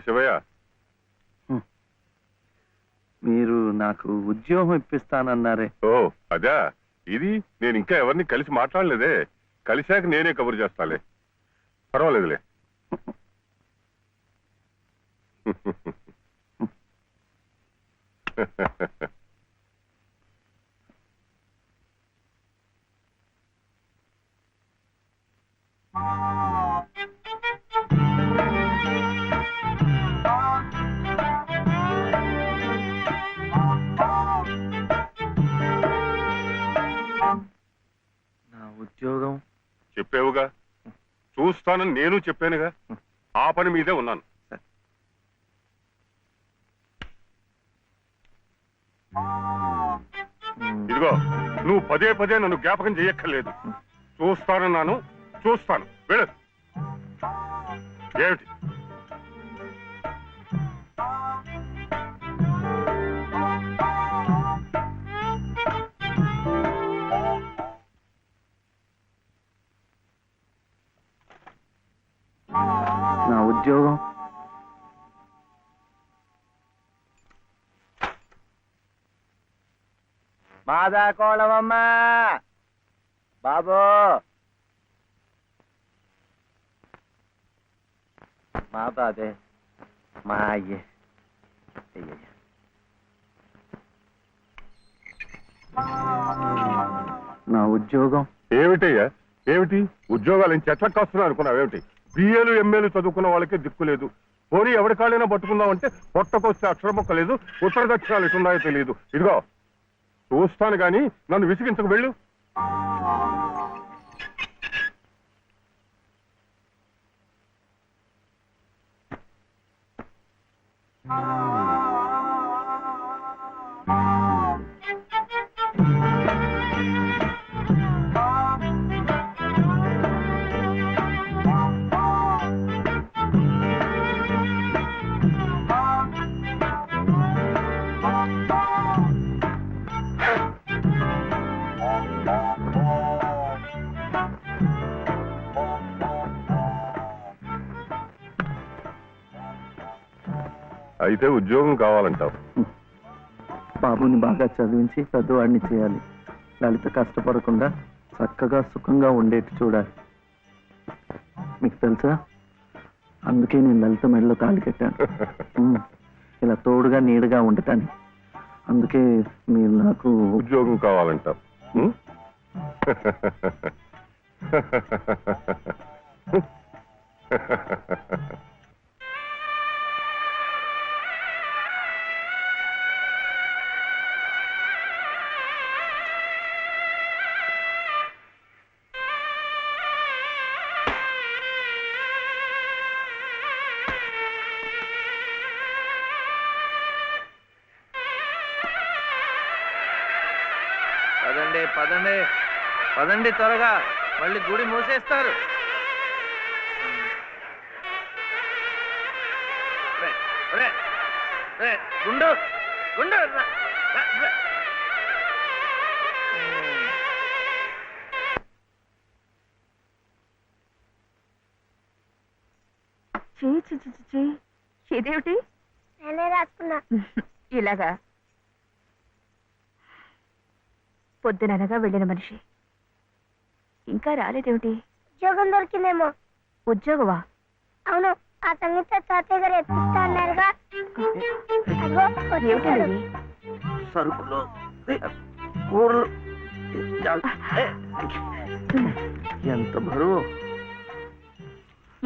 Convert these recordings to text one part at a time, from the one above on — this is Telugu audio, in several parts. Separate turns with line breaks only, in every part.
శివయ్య.
మీరు నాకు ఉద్యోగం ఇప్పిస్తానన్నారే.
ఓ అదా? ఇది నేను ఇంకా ఎవరిని కలిసి మాట్లాడలేదే. కలిశాక నేనే కబురు చేస్తాలే. పర్వాలేదులే.
ఉద్యోగం?
చెప్పావుగా? చూస్తానని నేను చెప్పానుగా. ఆ పని మీదే ఉన్నాను. ఇదిగో నువ్వు పదే పదే నన్ను జ్ఞాపకం చేయక్కర్లేదు. చూస్తానన్నాను చూస్తాను. వెళ్ళు. ఏమిటి?
మాదా కోళమమ్మా బాబు. మా బాబే మా అయ్యే. నా ఉద్యోగం.
ఏమిటయ్యా? ఏమిటి? ఉద్యోగాలు ఏం చెట్లకు కాస్తున్నా అనుకున్నావు ఏమిటి? బిఏలు ఎంఏలు చదువుకున్న వాళ్ళకే దిక్కు లేదు. పోనీ ఎవరి కాళ్ళైనా పట్టుకుందామంటే పొట్టకొస్తే అక్షర మొక్క లేదు ఉత్తర దక్షిణాలు ఎటున్నాయో తెలియదు. ఇదిగో చూస్తాను గాని నన్ను విసిగించకు వెళ్ళు. అయితే ఉద్యోగం కావాలంటావు.
బాబుని బాగా చదివించి పెద్దవాడిని చేయాలి. లలిత కష్టపడకుండా చక్కగా సుఖంగా ఉండేట్టు చూడాలి. మీకు తెలుసా? అందుకే నేను లలిత మెడలో తాళి కట్టాను. ఇలా తోడుగా నీడగా ఉండటాన్ని అందుకే మీరు నాకు
ఉద్యోగం కావాలంటావు.
పదండి పదండి. పదండి త్వరగా. మళ్ళీ గుడి మూసేస్తారు. రే, రే, రే, గుండు గుండు రా, రా, రా. ఉమ్.
చీ చీ చీ చీ, చీ. ఇదేమిటి
నేనే రాసుకున్నా.
ఇలాగా. పొద్దుననగా వెళ్ళిన మనిషి. ఇంకా రాలేదేమిటి?
ఉద్యోగం దొరికిందేమో.
ఉద్యోగవా
అవును ఆ సంగీత తాతయ్య గారు ఎత్తిస్తా అన్నారుగా. అదిగో వచ్చేసాడు.
ఏమిటది
సరుకులు కూరలు. ఎంత బరువు.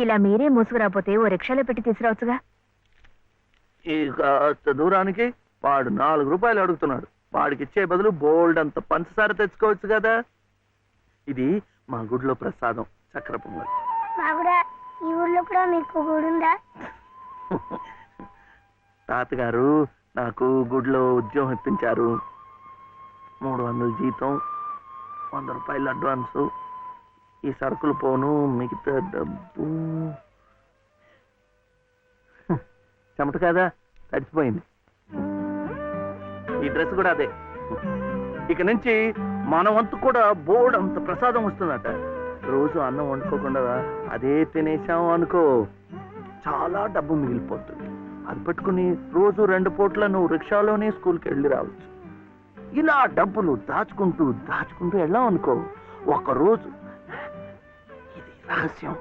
ఇలా మీరే మోసుకురాపోతే ఓ రిక్షాలో పెట్టి తీసుకురావచ్చుగా?
ఈ కాస్త దూరానికి వాడు నాలుగు రూపాయలు అడుగుతున్నాడు. వాడికి ఇచ్చే బదులు బోల్డ్ అంత పంచదార తెచ్చుకోవచ్చు కదా. ఇది మా గుడిలో ప్రసాదం చక్ర పొంగల్.
ఈ ఊర్లో కూడా మీకు
తాతగారు నాకు గుడిలో ఉద్యోగం ఇప్పించారు. మూడు వందల జీతం వంద రూపాయలు అడ్వాన్సు ఈ సరుకులు పోను మిగతా డబ్బు. చెమట కదా? తడిచిపోయింది ఈ డ్రెస్ కూడా అదే. ఇక నుంచి మన వంతు కూడా బోర్డు అంత ప్రసాదం వస్తుందట. రోజు అన్నం వండుకోకుండా అదే తినేసాం అనుకో చాలా డబ్బు మిగిలిపోతుంది. అది పెట్టుకుని రోజు రెండు పూట్ల నువ్వు రిక్షాలోనే స్కూల్కి వెళ్ళి రావచ్చు. ఇలా డబ్బులు దాచుకుంటూ దాచుకుంటూ వెళ్ళాం అనుకో ఒక రోజు ఇది రహస్యం.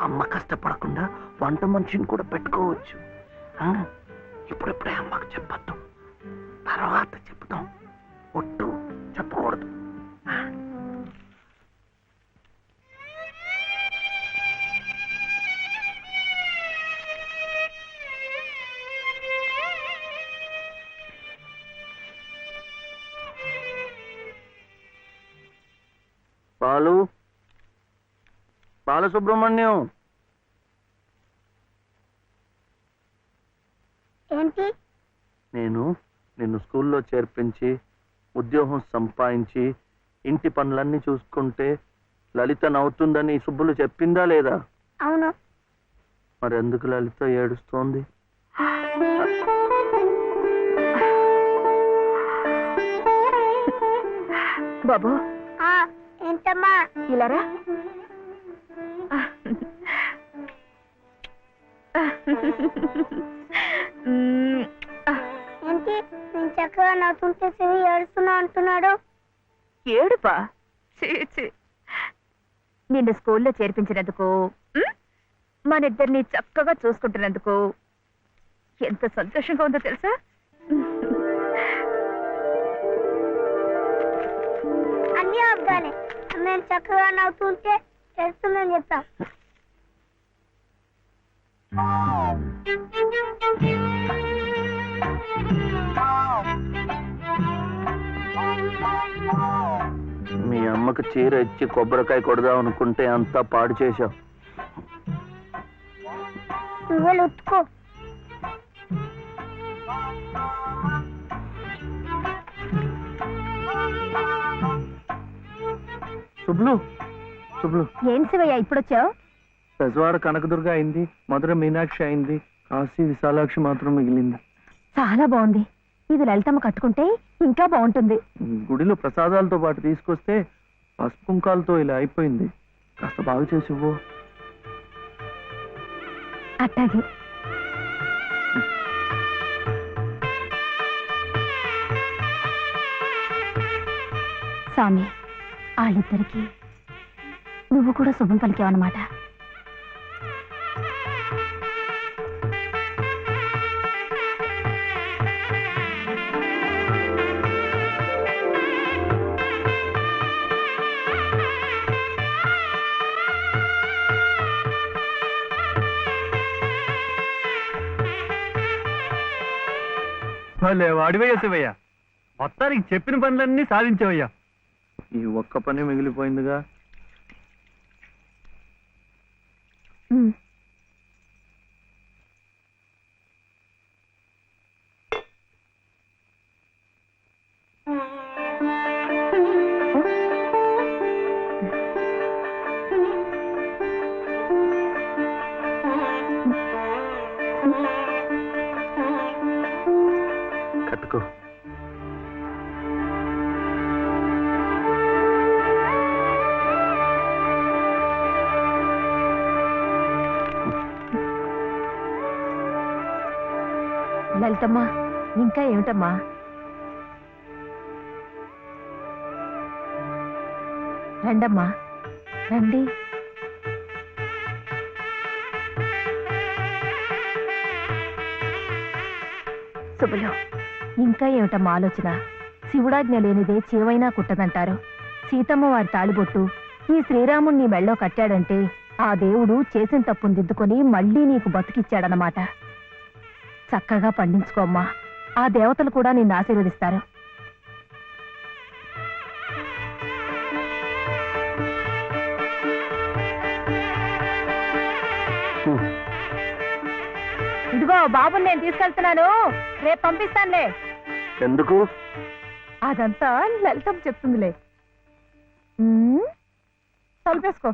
అమ్మ కష్టపడకుండా వంట మనిషిని కూడా పెట్టుకోవచ్చు. ఇప్పుడిప్పుడే అమ్మకు చెప్పద్దు. తర్వాత చెప్తాం ఒట్టు చెప్పకూడదు. బాలు. బాలసుబ్రహ్మణ్యం.
ఏంటి?
నేను నిన్ను స్కూల్లో చేర్పించి ఉద్యోగం సంపాదించి ఇంటి పనులన్నీ చూసుకుంటే లలిత నవ్వుతుందని సుబ్బులు చెప్పిందా లేదా?
అవును.
మరి ఎందుకు లలిత ఏడుస్తోంది?
బాబు.
ఆ ఏంటమ్మా?
ఇలారా.
ఏంటి? చక్కగా నవ్వుతుంటే శివి ఏడుస్తున్నా అంటున్నాడు.
ఏడుపా? చీ, చీ. నిన్ను స్కూల్లో చేర్పించినందుకు? మనిద్దరిని చక్కగా చూసుకుంటున్నందుకు ఎంత సంతోషంగా ఉందో తెలుసా?
అన్ని అబ్బాలే మేము చక్కగా నవ్వుతుంటే ఏడుస్తుందని చెప్తాం.
అమ్మకు చీర ఇచ్చి కొబ్బరికాయ కొడదాం అనుకుంటే అంతా పాడు చేశావు.
ఏం శివయ్య ఇప్పుడొచ్చావు?
పెజవాడ కనకదుర్గ అయింది మధుర మీనాక్షి అయింది కాశీ విశాలాక్షి మాత్రం మిగిలింది.
చాలా బాగుంది. ఇది లలితమ్మ కట్టుకుంటే ఇంకా బాగుంటుంది.
గుడిలో ప్రసాదాలతో పాటు తీసుకొస్తే పసుపుంకాలతో ఇలా అయిపోయింది. కాస్త బాగు చేసి ఇవ్వు.
అట్టాగే. స్వామి వాళ్ళిద్దరికి నువ్వు కూడా శుభం పలికావన్నమాట.
భలే వాడివయ్యా శివయ్య. మొత్తానికి చెప్పిన పనులన్నీ సాధించవయ్యా.
ఈ ఒక్క పని మిగిలిపోయిందిగా?
లలితమ్మా ఇంకా ఏమిటమ్మా? రండమ్మా రండి. శుభలు ఇంకా ఏమిటమ్మా ఆలోచన? శివుడాజ్ఞ లేనిదే చీవైనా కుట్టదంటారు. సీతమ్మ వారి తాళిబొట్టు ఈ శ్రీరాముణ్ణి మెళ్ళో కట్టాడంటే ఆ దేవుడు చేసిన తప్పును దిద్దుకొని మళ్ళీ నీకు బతికిచ్చాడనమాట చక్కగా పండించుకోమ్మా ఆ దేవతలు కూడా నిన్ను ఆశీర్వదిస్తారు. ఇదిగో బాబుని నేను తీసుకెళ్తున్నాను. రేపు పంపిస్తానులే.
ఎందుకు?
అదంతా లలితం చెప్తుందిలే. తలుపేసుకో.